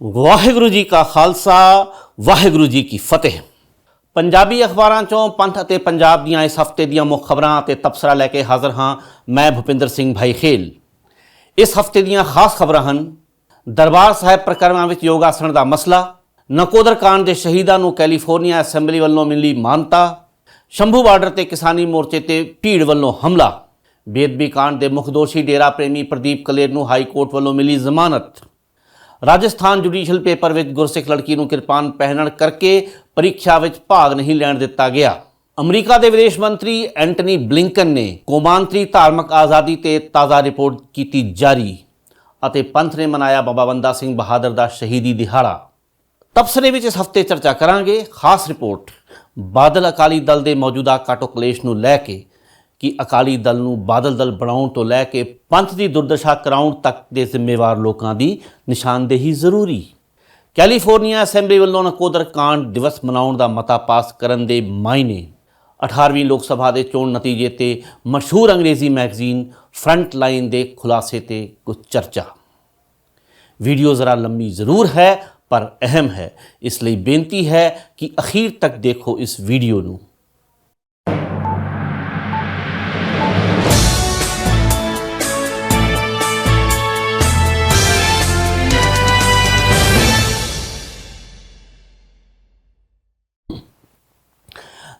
ਵਾਹਿਗੁਰੂ ਜੀ ਕਾ ਖਾਲਸਾ, ਵਾਹਿਗੁਰੂ ਜੀ ਕੀ ਫਤਿਹ। ਪੰਜਾਬੀ ਅਖਬਾਰਾਂ ਚੋਂ ਪੰਥ ਅਤੇ ਪੰਜਾਬ ਦੀਆਂ ਇਸ ਹਫ਼ਤੇ ਦੀਆਂ ਮੁੱਖ ਖਬਰਾਂ ਅਤੇ ਤਬਸਰਾ ਲੈ ਕੇ ਹਾਜ਼ਰ ਹਾਂ ਮੈਂ ਭੁਪਿੰਦਰ ਸਿੰਘ ਭਾਈ ਖੇਲ ਇਸ ਹਫ਼ਤੇ ਦੀਆਂ ਖਾਸ ਖਬਰਾਂ ਹਨ, ਦਰਬਾਰ ਸਾਹਿਬ ਪ੍ਰਕਰਮਾਂ ਵਿੱਚ ਯੋਗਾਸਣ ਦਾ ਮਸਲਾ, ਨਕੋਦਰ ਕਾਂਡ ਦੇ ਸ਼ਹੀਦਾਂ ਨੂੰ ਕੈਲੀਫੋਰਨੀਆ ਅਸੈਂਬਲੀ ਵੱਲੋਂ ਮਿਲੀ ਮਾਨਤਾ, ਸ਼ੰਭੂ ਬਾਰਡਰ ਤੇ ਕਿਸਾਨੀ ਮੋਰਚੇ ਤੇ ਭੀੜ ਵੱਲੋਂ ਹਮਲਾ ਬੇਦਬੀ ਕਾਂਡ ਦੇ ਮੁੱਖ ਦੋਸ਼ੀ ਡੇਰਾ ਪ੍ਰੇਮੀ ਪ੍ਰਦੀਪ ਕਲੇਰ ਨੂੰ ਹਾਈ ਕੋਰਟ ਵੱਲੋਂ ਮਿਲੀ ਜ਼ਮਾਨਤ। ਰਾਜਸਥਾਨ ਜੁਡੀਸ਼ੀਅਲ ਪੇਪਰ ਵਿੱਚ ਗੁਰਸਿੱਖ ਲੜਕੀ ਨੂੰ ਕਿਰਪਾਨ ਪਹਿਨਣ ਕਰਕੇ ਪ੍ਰੀਖਿਆ ਵਿੱਚ ਭਾਗ ਨਹੀਂ ਲੈਣ ਦਿੱਤਾ ਗਿਆ। ਅਮਰੀਕਾ ਦੇ ਵਿਦੇਸ਼ ਮੰਤਰੀ ਐਂਟਨੀ ਬਲਿੰਕਨ ਨੇ ਕੌਮਾਂਤਰੀ ਧਾਰਮਿਕ ਆਜ਼ਾਦੀ ਤੇ ਤਾਜ਼ਾ ਰਿਪੋਰਟ ਕੀਤੀ ਜਾਰੀ ਅਤੇ ਪੰਥ ਨੇ ਮਨਾਇਆ ਬਾਬਾ ਬੰਦਾ ਸਿੰਘ ਬਹਾਦਰ ਦਾ ਸ਼ਹੀਦੀ ਦਿਹਾੜਾ। ਤਬਸਰੇ ਵਿੱਚ ਇਸ ਹਫ਼ਤੇ ਚਰਚਾ ਕਰਾਂਗੇ। ਖਾਸ ਰਿਪੋਰਟ, ਬਾਦਲ ਅਕਾਲੀ ਦਲ ਦੇ ਮੌਜੂਦਾ ਕਾਟੋ ਕਲੇਸ਼ ਨੂੰ ਲੈ ਕੇ ਕਿ ਅਕਾਲੀ ਦਲ ਨੂੰ ਬਾਦਲ ਦਲ ਬਣਾਉਣ ਤੋਂ ਲੈ ਕੇ ਪੰਥ ਦੀ ਦੁਰਦਸ਼ਾ ਕਰਾਉਣ ਤੱਕ ਦੇ ਜ਼ਿੰਮੇਵਾਰ ਲੋਕਾਂ ਦੀ ਨਿਸ਼ਾਨਦੇਹੀ ਜ਼ਰੂਰੀ। ਕੈਲੀਫੋਰਨੀਆ ਅਸੈਂਬਲੀ ਵੱਲੋਂ ਨਕੋਦਰ ਕਾਂਡ ਦਿਵਸ ਮਨਾਉਣ ਦਾ ਮਤਾ ਪਾਸ ਕਰਨ ਦੇ ਮਾਇਨੇ 18ਵੀਂ ਲੋਕ ਸਭਾ ਦੇ ਚੋਣ ਨਤੀਜੇ ਤੇ ਮਸ਼ਹੂਰ ਅੰਗਰੇਜ਼ੀ ਮੈਗਜ਼ੀਨ ਫਰੰਟ ਲਾਈਨ ਦੇ ਖੁਲਾਸੇ ਤੇ ਕੁਝ ਚਰਚਾ। ਵੀਡੀਓ ਜ਼ਰਾ ਲੰਮੀ ਜ਼ਰੂਰ ਹੈ, ਪਰ ਅਹਿਮ ਹੈ। ਇਸ ਲਈ ਬੇਨਤੀ ਹੈ ਕਿ ਅਖੀਰ ਤੱਕ ਦੇਖੋ ਇਸ ਵੀਡੀਓ ਨੂੰ।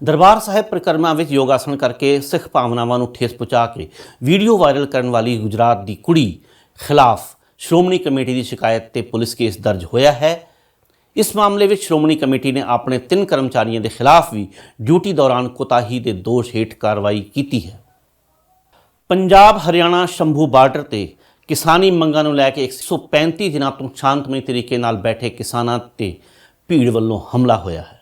ਦਰਬਾਰ ਸਾਹਿਬ ਪ੍ਰਕਰਮਾਂ ਵਿੱਚ ਯੋਗਾਸਨ ਕਰਕੇ ਸਿੱਖ ਭਾਵਨਾਵਾਂ ਨੂੰ ਠੇਸ ਪਹੁੰਚਾ ਕੇ ਵੀਡੀਓ ਵਾਇਰਲ ਕਰਨ ਵਾਲੀ ਗੁਜਰਾਤ ਦੀ ਕੁੜੀ ਖਿਲਾਫ ਸ਼੍ਰੋਮਣੀ ਕਮੇਟੀ ਦੀ ਸ਼ਿਕਾਇਤ ਤੇ ਪੁਲਿਸ ਕੇਸ ਦਰਜ ਹੋਇਆ ਹੈ। ਇਸ ਮਾਮਲੇ ਵਿੱਚ ਸ਼੍ਰੋਮਣੀ ਕਮੇਟੀ ਨੇ ਆਪਣੇ ਤਿੰਨ ਕਰਮਚਾਰੀਆਂ ਦੇ ਖਿਲਾਫ ਵੀ ਡਿਊਟੀ ਦੌਰਾਨ ਕੁਤਾਹੀ ਦੇ ਦੋਸ਼ ਹੇਠ ਕਾਰਵਾਈ ਕੀਤੀ ਹੈ। ਪੰਜਾਬ ਹਰਿਆਣਾ ਸ਼ੰਭੂ ਬਾਰਡਰ ਤੇ ਕਿਸਾਨੀ ਮੰਗਾਂ ਨੂੰ ਲੈ ਕੇ 135 ਦਿਨਾਂ ਤੋਂ ਸ਼ਾਂਤਮਈ ਤਰੀਕੇ ਨਾਲ ਬੈਠੇ ਕਿਸਾਨਾਂ ਤੇ ਭੀੜ ਵੱਲੋਂ ਹਮਲਾ ਹੋਇਆ ਹੈ।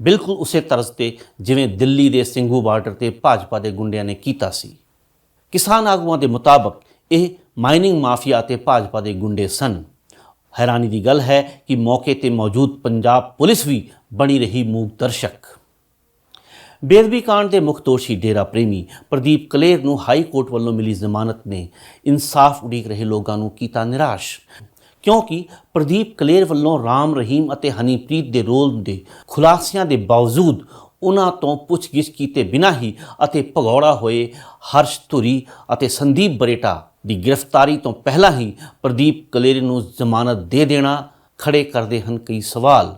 ਬਿਲਕੁਲ ਉਸੇ ਤਰਜ਼ ਤੇ ਜਿਵੇਂ ਦਿੱਲੀ ਦੇ ਸਿੰਘੂ ਬਾਰਡਰ ਤੇ ਭਾਜਪਾ ਦੇ ਗੁੰਡਿਆਂ ਨੇ ਕੀਤਾ ਸੀ। ਕਿਸਾਨ ਆਗੂਆਂ ਦੇ ਮੁਤਾਬਕ ਇਹ ਮਾਈਨਿੰਗ ਮਾਫੀਆ ਅਤੇ ਭਾਜਪਾ ਦੇ ਗੁੰਡੇ ਸਨ। ਹੈਰਾਨੀ ਦੀ ਗੱਲ ਹੈ ਕਿ ਮੌਕੇ ਤੇ ਮੌਜੂਦ ਪੰਜਾਬ ਪੁਲਿਸ ਵੀ ਬਣੀ ਰਹੀ ਮੂਕ ਦਰਸ਼ਕ ਬੇਦਬੀ ਕਾਂਡ ਦੇ ਮੁੱਖ ਦੋਸ਼ੀ ਡੇਰਾ ਪ੍ਰੇਮੀ ਪ੍ਰਦੀਪ ਕਲੇਰ ਨੂੰ ਹਾਈ ਕੋਰਟ ਵੱਲੋਂ ਮਿਲੀ ਜ਼ਮਾਨਤ ਨੇ ਇਨਸਾਫ ਉਡੀਕ ਰਹੇ ਲੋਕਾਂ ਨੂੰ ਕੀਤਾ ਨਿਰਾਸ਼। ਕਿਉਂਕਿ ਪ੍ਰਦੀਪ ਕਲੇਰ ਵੱਲੋਂ ਰਾਮ ਰਹੀਮ ਅਤੇ ਹਨੀਪ੍ਰੀਤ ਦੇ ਰੋਲ ਦੇ ਖੁਲਾਸਿਆਂ ਦੇ ਬਾਵਜੂਦ ਉਹਨਾਂ ਤੋਂ ਪੁੱਛਗਿੱਛ ਕੀਤੇ ਬਿਨਾਂ ਹੀ ਅਤੇ ਭਗੌੜਾ ਹੋਏ ਹਰਸ਼ ਧੁਰੀ ਅਤੇ ਸੰਦੀਪ ਬਰੇਟਾ ਦੀ ਗ੍ਰਿਫਤਾਰੀ ਤੋਂ ਪਹਿਲਾਂ ਹੀ ਪ੍ਰਦੀਪ ਕਲੇਰ ਨੂੰ ਜ਼ਮਾਨਤ ਦੇ ਦੇਣਾ ਖੜੇ ਕਰਦੇ ਹਨ ਕਈ ਸਵਾਲ।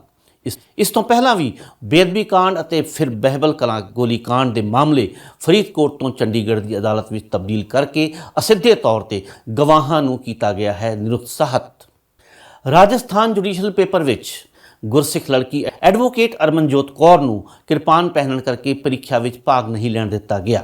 ਇਸ ਇਸ ਤੋਂ ਪਹਿਲਾਂ ਵੀ ਬੇਦਬੀ ਕਾਂਡ ਅਤੇ ਫਿਰ ਬਹਿਬਲ ਕਲਾਂ ਗੋਲੀ ਕਾਂਡ ਦੇ ਮਾਮਲੇ ਫਰੀਦਕੋਟ ਤੋਂ ਚੰਡੀਗੜ੍ਹ ਦੀ ਅਦਾਲਤ ਵਿੱਚ ਤਬਦੀਲ ਕਰਕੇ ਅਸਿੱਧੇ ਤੌਰ ਤੇ ਗਵਾਹਾਂ ਨੂੰ ਕੀਤਾ ਗਿਆ ਹੈ ਨਿਰੁਤਸਾਹਤ ਰਾਜਸਥਾਨ ਜੁਡੀਸ਼ੀਅਲ ਪੇਪਰ ਵਿੱਚ ਗੁਰਸਿੱਖ ਲੜਕੀ ਐਡਵੋਕੇਟ ਅਰਮਨਜੋਤ ਕੌਰ ਨੂੰ ਕਿਰਪਾਨ ਪਹਿਨਣ ਕਰਕੇ ਪ੍ਰੀਖਿਆ ਵਿੱਚ ਭਾਗ ਨਹੀਂ ਲੈਣ ਦਿੱਤਾ ਗਿਆ।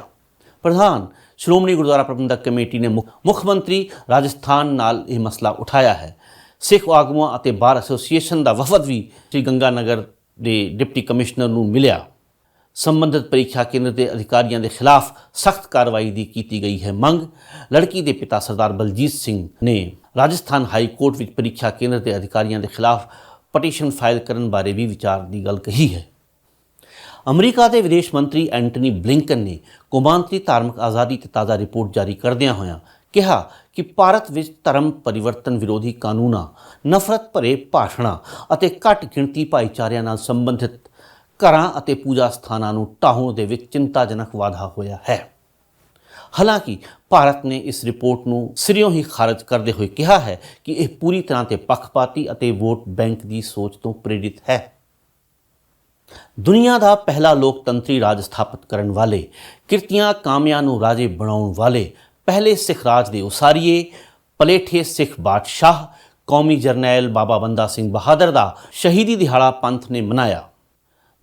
ਪ੍ਰਧਾਨ ਸ਼੍ਰੋਮਣੀ ਗੁਰਦੁਆਰਾ ਪ੍ਰਬੰਧਕ ਕਮੇਟੀ ਨੇ ਮੁੱਖ ਮੁੱਖ ਮੰਤਰੀ ਰਾਜਸਥਾਨ ਨਾਲ ਇਹ ਮਸਲਾ ਉਠਾਇਆ ਹੈ। ਸਿੱਖ ਆਗੂਆਂ ਅਤੇ ਬਾਰ ਐਸੋਸੀਏਸ਼ਨ ਦਾ ਵਫਦ ਵੀ ਸ੍ਰੀ ਗੰਗਾ ਨਗਰ ਦੇ ਡਿਪਟੀ ਕਮਿਸ਼ਨਰ ਨੂੰ ਮਿਲਿਆ। ਸੰਬੰਧਿਤ ਪ੍ਰੀਖਿਆ ਕੇਂਦਰ ਦੇ ਅਧਿਕਾਰੀਆਂ ਦੇ ਖਿਲਾਫ ਸਖਤ ਕਾਰਵਾਈ ਦੀ ਕੀਤੀ ਗਈ ਹੈ ਮੰਗ। ਲੜਕੀ ਦੇ ਪਿਤਾ ਸਰਦਾਰ ਬਲਜੀਤ ਸਿੰਘ ਨੇ ਰਾਜਸਥਾਨ ਹਾਈ ਕੋਰਟ ਵਿੱਚ ਪ੍ਰੀਖਿਆ ਕੇਂਦਰ ਦੇ ਅਧਿਕਾਰੀਆਂ ਦੇ ਖਿਲਾਫ ਪਟੀਸ਼ਨ ਫਾਈਲ ਕਰਨ ਬਾਰੇ ਵੀ ਵਿਚਾਰ ਦੀ ਗੱਲ ਕਹੀ ਹੈ। ਅਮਰੀਕਾ ਦੇ ਵਿਦੇਸ਼ ਮੰਤਰੀ ਐਂਟਨੀ ਬਲਿੰਕਨ ਨੇ ਕੌਮਾਂਤਰੀ ਧਾਰਮਿਕ ਆਜ਼ਾਦੀ ਤੇ ਤਾਜ਼ਾ ਰਿਪੋਰਟ ਜਾਰੀ ਕਰਦਿਆਂ ਹੋਇਆਂ ਕਿਹਾ ਕਿ ਭਾਰਤ ਵਿੱਚ ਧਰਮ ਪਰਿਵਰਤਨ ਵਿਰੋਧੀ ਕਾਨੂੰਨਾਂ, ਨਫ਼ਰਤ ਭਰੇ ਭਾਸ਼ਣਾਂ ਅਤੇ ਘੱਟ ਗਿਣਤੀ ਭਾਈਚਾਰਿਆਂ ਨਾਲ ਸੰਬੰਧਿਤ ਘਰਾਂ ਅਤੇ ਪੂਜਾ ਸਥਾਨਾਂ ਨੂੰ ਢਾਹੁਣ ਦੇ ਵਿੱਚ ਚਿੰਤਾਜਨਕ ਵਾਧਾ ਹੋਇਆ ਹੈ। ਹਾਲਾਂਕਿ ਭਾਰਤ ਨੇ ਇਸ ਰਿਪੋਰਟ ਨੂੰ ਸਿਰਿਓਂ ਹੀ ਖਾਰਜ ਕਰਦੇ ਹੋਏ ਕਿਹਾ ਹੈ ਕਿ ਇਹ ਪੂਰੀ ਤਰ੍ਹਾਂ ਤੇ ਪੱਖਪਾਤੀ ਅਤੇ ਵੋਟ ਬੈਂਕ ਦੀ ਸੋਚ ਤੋਂ ਪ੍ਰੇਰਿਤ ਹੈ। ਦੁਨੀਆ ਦਾ ਪਹਿਲਾ ਲੋਕਤੰਤਰੀ ਰਾਜ ਸਥਾਪਿਤ ਕਰਨ ਵਾਲੇ, ਕਿਰਤੀਆਂ ਕਾਮਿਆਂ ਨੂੰ ਰਾਜੇ ਬਣਾਉਣ ਵਾਲੇ, ਪਹਿਲੇ ਸਿੱਖ ਰਾਜ ਦੇ ਉਸਾਰੀਏ, ਪਲੇਠੇ ਸਿੱਖ ਬਾਦਸ਼ਾਹ, ਕੌਮੀ ਜਰਨੈਲ ਬਾਬਾ ਬੰਦਾ ਸਿੰਘ ਬਹਾਦਰ ਦਾ ਸ਼ਹੀਦੀ ਦਿਹਾੜਾ ਪੰਥ ਨੇ ਮਨਾਇਆ।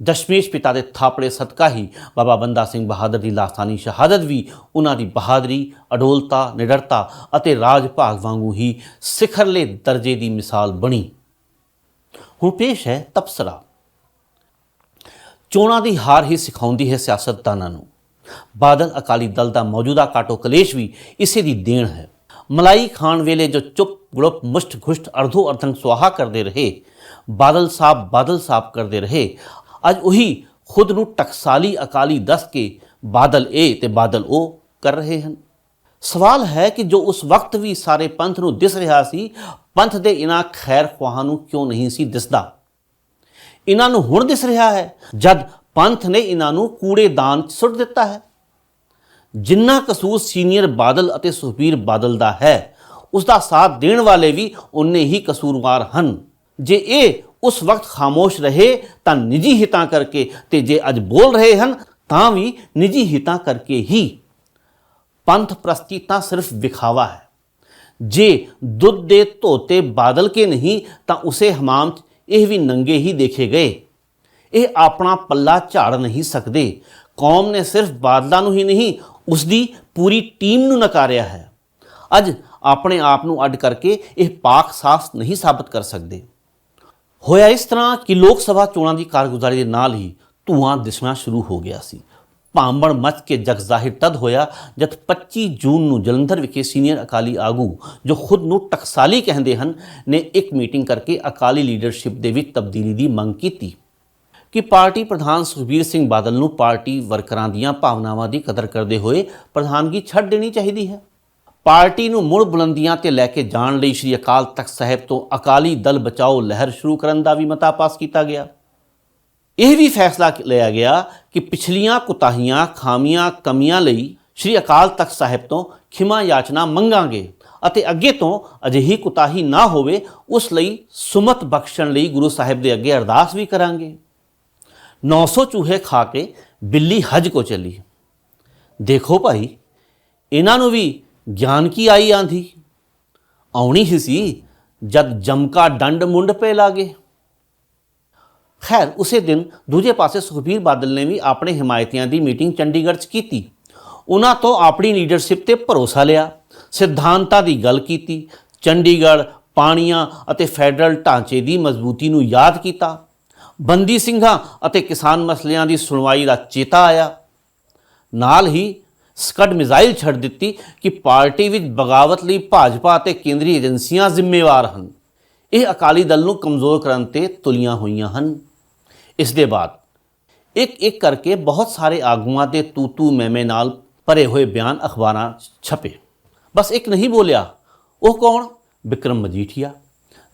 ਦਸ਼ਮੇਸ਼ ਪਿਤਾ ਦੇ ਥਾਪੜੇ ਸਦਕਾ ਹੀ ਬਾਬਾ ਬੰਦਾ ਸਿੰਘ ਬਹਾਦਰ ਦੀ ਲਾਸਾਨੀ ਸ਼ਹਾਦਤ ਵੀ ਉਹਨਾਂ ਦੀ ਬਹਾਦਰੀ, ਅਡੋਲਤਾ, ਨਿਡਰਤਾ ਅਤੇ ਰਾਜ ਭਾਗ ਵਾਂਗੂ ਹੀ ਸਿਖਰਲੇ ਦਰਜੇ ਦੀ ਮਿਸਾਲ ਬਣੀ। ਹੁਣ ਪੇਸ਼ ਹੈ ਤਬਸਰਾ। ਚੋਣਾਂ ਦੀ ਹਾਰ ਹੀ ਸਿਖਾਉਂਦੀ ਹੈ ਸਿਆਸਤਦਾਨਾਂ ਨੂੰ। ਬਾਦਲ ਅਕਾਲੀ ਦਲ ਦਾ ਮੌਜੂਦਾ ਕਾਟੋ ਕਲੇਸ਼ ਵੀ ਇਸੇ ਦੀ ਦੇਣ ਹੈ। ਮਲਾਈ ਖਾਨ ਵੇਲੇ ਜੋ ਚੁੱਪ ਗੁੜਪ ਮੁਸ਼ਟ ਘੁਸ਼ਟ ਅਰਧੋ ਅਰਧੰਗ ਸੁਆਹਾ ਕਰਦੇ ਰਹੇ, ਬਾਦਲ ਸਾਹਿਬ ਬਾਦਲ ਸਾਹਿਬ ਕਰਦੇ ਰਹੇ ਅੱਜ ਉਹੀ ਖੁਦ ਨੂੰ ਟਕਸਾਲੀ ਅਕਾਲੀ ਦੱਸ ਕੇ ਬਾਦਲ ਏ ਤੇ ਬਾਦਲ ਉਹ ਕਰ ਰਹੇ ਹਨ। ਸਵਾਲ ਹੈ ਕਿ ਜੋ ਉਸ ਵਕਤ ਵੀ ਸਾਰੇ ਪੰਥ ਨੂੰ ਦਿਸ ਰਿਹਾ ਸੀ, ਪੰਥ ਦੇ ਇਨ੍ਹਾਂ ਖੈਰ ਖਵਾਹਾਂ ਨੂੰ ਕਿਉਂ ਨਹੀਂ ਸੀ ਦਿਸਦਾ? ਇਹਨਾਂ ਨੂੰ ਹੁਣ ਦਿਸ ਰਿਹਾ ਹੈ ਜਦ ਪੰਥ ਨੇ ਇਹਨਾਂ ਨੂੰ ਕੂੜੇਦਾਨ 'ਚ ਸੁੱਟ ਦਿੱਤਾ ਹੈ। ਜਿੰਨਾ ਕਸੂਰ ਸੀਨੀਅਰ ਬਾਦਲ ਅਤੇ ਸੁਖਬੀਰ ਬਾਦਲ ਦਾ ਹੈ ਉਸ ਦਾ ਸਾਥ ਦੇਣ ਵਾਲੇ ਵੀ ਉਨੇ ਹੀ ਕਸੂਰਵਾਰ ਹਨ। ਜੇ ਇਹ ਉਸ ਵਕਤ ਖਾਮੋਸ਼ ਰਹੇ ਤਾਂ ਨਿੱਜੀ ਹਿੱਤਾਂ ਕਰਕੇ ਤੇ ਜੇ ਅੱਜ ਬੋਲ ਰਹੇ ਹਨ ਤਾਂ ਵੀ ਨਿੱਜੀ ਹਿੱਤਾਂ ਕਰਕੇ ਹੀ। ਪੰਥ ਪ੍ਰਸਤੀ ਤਾਂ ਸਿਰਫ ਵਿਖਾਵਾ ਹੈ। ਜੇ ਦੁੱਧ ਦੇ ਧੋਤੇ ਬਾਦਲ ਕੇ ਨਹੀਂ ਤਾਂ ਉਸੇ ਹਮਾਮ 'ਚ ਇਹ ਵੀ ਨੰਗੇ ਹੀ ਦੇਖੇ ਗਏ। ਇਹ ਆਪਣਾ ਪੱਲਾ ਝਾੜ ਨਹੀਂ ਸਕਦੇ। ਕੌਮ ਨੇ ਸਿਰਫ ਬਾਦਲਾਂ ਨੂੰ ਹੀ ਨਹੀਂ ਉਸ ਦੀ ਪੂਰੀ ਟੀਮ ਨੂੰ ਨਕਾਰਿਆ ਹੈ। ਅੱਜ ਆਪਣੇ ਆਪ ਨੂੰ ਅੱਡ ਕਰਕੇ ਇਹ ਪਾਕ ਸਾਫ਼ ਨਹੀਂ ਸਾਬਤ ਕਰ ਸਕਦੇ। ਹੋਇਆ ਇਸ ਤਰ੍ਹਾਂ ਕਿ ਲੋਕ ਸਭਾ ਚੋਣਾਂ ਦੀ ਕਾਰਗੁਜ਼ਾਰੀ ਦੇ ਨਾਲ ਹੀ ਧੂਆਂ ਦਿਸਣਾ ਸ਼ੁਰੂ ਹੋ ਗਿਆ ਸੀ। ਭਾਂਬੜ ਮਚ ਕੇ ਜਗ ਜ਼ਾਹਿਰ ਤਦ ਹੋਇਆ ਜਦ 25 ਜੂਨ ਨੂੰ ਜਲੰਧਰ ਵਿਖੇ ਸੀਨੀਅਰ ਅਕਾਲੀ ਆਗੂ, ਜੋ ਖੁਦ ਨੂੰ ਟਕਸਾਲੀ ਕਹਿੰਦੇ ਹਨ, ਨੇ ਇੱਕ ਮੀਟਿੰਗ ਕਰਕੇ ਅਕਾਲੀ ਲੀਡਰਸ਼ਿਪ ਦੇ ਵਿੱਚ ਤਬਦੀਲੀ ਦੀ ਮੰਗ ਕੀਤੀ ਕਿ ਪਾਰਟੀ ਪ੍ਰਧਾਨ ਸੁਖਬੀਰ ਸਿੰਘ ਬਾਦਲ ਨੂੰ ਪਾਰਟੀ ਵਰਕਰਾਂ ਦੀਆਂ ਭਾਵਨਾਵਾਂ ਦੀ ਕਦਰ ਕਰਦੇ ਹੋਏ ਪ੍ਰਧਾਨਗੀ ਛੱਡ ਦੇਣੀ ਚਾਹੀਦੀ ਹੈ। ਪਾਰਟੀ ਨੂੰ ਮੁੜ ਬੁਲੰਦੀਆਂ ਤੇ ਲੈ ਕੇ ਜਾਣ ਲਈ ਸ੍ਰੀ ਅਕਾਲ ਤਖਤ ਸਾਹਿਬ ਤੋਂ ਅਕਾਲੀ ਦਲ ਬਚਾਓ ਲਹਿਰ ਸ਼ੁਰੂ ਕਰਨ ਦਾ ਵੀ ਮਤਾ ਪਾਸ ਕੀਤਾ ਗਿਆ। ਇਹ ਵੀ ਫੈਸਲਾ ਲਿਆ ਗਿਆ ਕਿ ਪਿਛਲੀਆਂ ਕੁਤਾਹੀਆਂ, ਖਾਮੀਆਂ, ਕਮੀਆਂ ਲਈ ਸ੍ਰੀ ਅਕਾਲ ਤਖਤ ਸਾਹਿਬ ਤੋਂ ਖਿਮਾ ਯਾਚਨਾ ਮੰਗਾਂਗੇ ਅਤੇ ਅੱਗੇ ਤੋਂ ਅਜਿਹੀ ਕੁਤਾਹੀ ਨਾ ਹੋਵੇ, ਉਸ ਲਈ ਸੁਮਤ ਬਖਸ਼ਣ ਲਈ ਗੁਰੂ ਸਾਹਿਬ ਦੇ ਅੱਗੇ ਅਰਦਾਸ ਵੀ ਕਰਾਂਗੇ। 900 ਚੂਹੇ ਖਾ ਕੇ ਬਿੱਲੀ ਹਜ ਕੋ ਚਲੀ। ਦੇਖੋ ਭਾਈ, ਇਹਨਾਂ ਨੂੰ ਵੀ ਗਿਆਨ ਕੀ ਆਈ ਆਂਧੀ ਆਉਣੀ ਹੀ ਸੀ, ਜਦ ਜਮਕਾ ਡੰਡ ਮੁੰਡ ਪੇ ਲਾਗੇ। ਖੈਰ, ਉਸੇ ਦਿਨ ਦੂਜੇ ਪਾਸੇ ਸੁਖਬੀਰ ਬਾਦਲ ਨੇ ਵੀ ਆਪਣੇ ਹਿਮਾਇਤੀਆਂ ਦੀ ਮੀਟਿੰਗ ਚੰਡੀਗੜ੍ਹ 'ਚ ਕੀਤੀ। ਉਹਨਾਂ ਤੋਂ ਆਪਣੀ ਲੀਡਰਸ਼ਿਪ ਤੇ ਭਰੋਸਾ ਲਿਆ, ਸਿਧਾਂਤਾਂ ਦੀ ਗੱਲ ਕੀਤੀ, ਚੰਡੀਗੜ੍ਹ, ਪਾਣੀਆਂ ਅਤੇ ਫੈਡਰਲ ਢਾਂਚੇ ਦੀ ਮਜ਼ਬੂਤੀ ਨੂੰ ਯਾਦ ਕੀਤਾ। ਬੰਦੀ ਸਿੰਘਾਂ ਅਤੇ ਕਿਸਾਨ ਮਸਲਿਆਂ ਦੀ ਸੁਣਵਾਈ ਦਾ ਚੇਤਾ ਆਇਆ। ਨਾਲ ਹੀ ਸਕੱਡ ਮਿਜ਼ਾਈਲ ਛੱਡ ਦਿੱਤੀ ਕਿ ਪਾਰਟੀ ਵਿੱਚ ਬਗਾਵਤ ਲਈ ਭਾਜਪਾ ਅਤੇ ਕੇਂਦਰੀ ਏਜੰਸੀਆਂ ਜ਼ਿੰਮੇਵਾਰ ਹਨ। ਇਹ ਅਕਾਲੀ ਦਲ ਨੂੰ ਕਮਜ਼ੋਰ ਕਰਨ ਤੇ ਤੁਲੀਆਂ ਹੋਈਆਂ ਹਨ। ਇਸ ਦੇ ਬਾਅਦ ਇੱਕ ਇੱਕ ਕਰਕੇ ਬਹੁਤ ਸਾਰੇ ਆਗੂਆਂ ਦੇ ਤੂਤੂ ਮੈਮੇ ਨਾਲ ਭਰੇ ਹੋਏ ਬਿਆਨ ਅਖਬਾਰਾਂ ਛਪੇ। ਬਸ ਇੱਕ ਨਹੀਂ ਬੋਲਿਆ, ਉਹ ਕੌਣ? ਵਿਕਰਮ ਮਜੀਠੀਆ।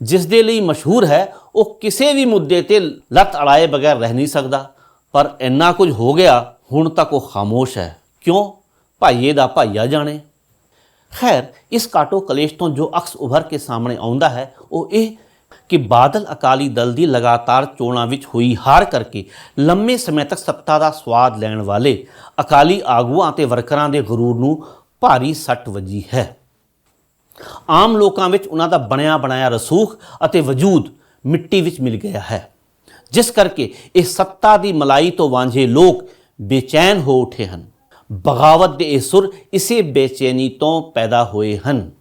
ਜਿਸ ਦੇ ਲਈ ਮਸ਼ਹੂਰ ਹੈ, ਉਹ ਕਿਸੇ ਵੀ ਮੁੱਦੇ ਤੇ ਲੱਤ ਅੜਾਏ ਬਗੈਰ ਰਹਿ ਨਹੀਂ ਸਕਦਾ। ਪਰ ਇੰਨਾ ਕੁਝ ਹੋ ਗਿਆ, ਹੁਣ ਤੱਕ ਉਹ ਖਾਮੋਸ਼ ਹੈ। ਕਿਉਂ? ਭਾਈਏ ਦਾ ਭਾਈਆ ਜਾਣੇ। ਖੈਰ, ਇਸ ਕਾਟੋ ਕਲੇਸ਼ ਤੋਂ ਜੋ ਅਕਸ ਉਭਰ ਕੇ ਸਾਹਮਣੇ ਆਉਂਦਾ ਹੈ, ਉਹ ਇਹ ਕਿ ਬਾਦਲ ਅਕਾਲੀ ਦਲ ਦੀ ਲਗਾਤਾਰ ਚੋਣਾਂ ਵਿੱਚ ਹੋਈ ਹਾਰ ਕਰਕੇ ਲੰਮੇ ਸਮੇਂ ਤੱਕ ਸੱਤਾ ਦਾ ਸਵਾਦ ਲੈਣ ਵਾਲੇ ਅਕਾਲੀ ਆਗੂਆਂ ਅਤੇ ਵਰਕਰਾਂ ਦੇ ਗਰੂਰ ਨੂੰ ਭਾਰੀ ਸੱਟ ਵੱਜੀ ਹੈ। ਆਮ ਲੋਕਾਂ ਵਿੱਚ ਉਹਨਾਂ ਦਾ ਬਣਿਆ ਬਣਾਇਆ ਰਸੂਖ ਅਤੇ ਵਜੂਦ ਮਿੱਟੀ ਵਿੱਚ ਮਿਲ ਗਿਆ ਹੈ। ਜਿਸ ਕਰਕੇ ਇਹ ਸੱਤਾ ਦੀ ਮਲਾਈ ਤੋਂ ਵਾਂਝੇ ਲੋਕ ਬੇਚੈਨ ਹੋ ਉਠੇ ਹਨ। ਬਗਾਵਤ ਦੇ ਇਹ ਸੁਰ ਇਸੇ ਬੇਚੈਨੀ ਤੋਂ ਪੈਦਾ ਹੋਏ ਹਨ।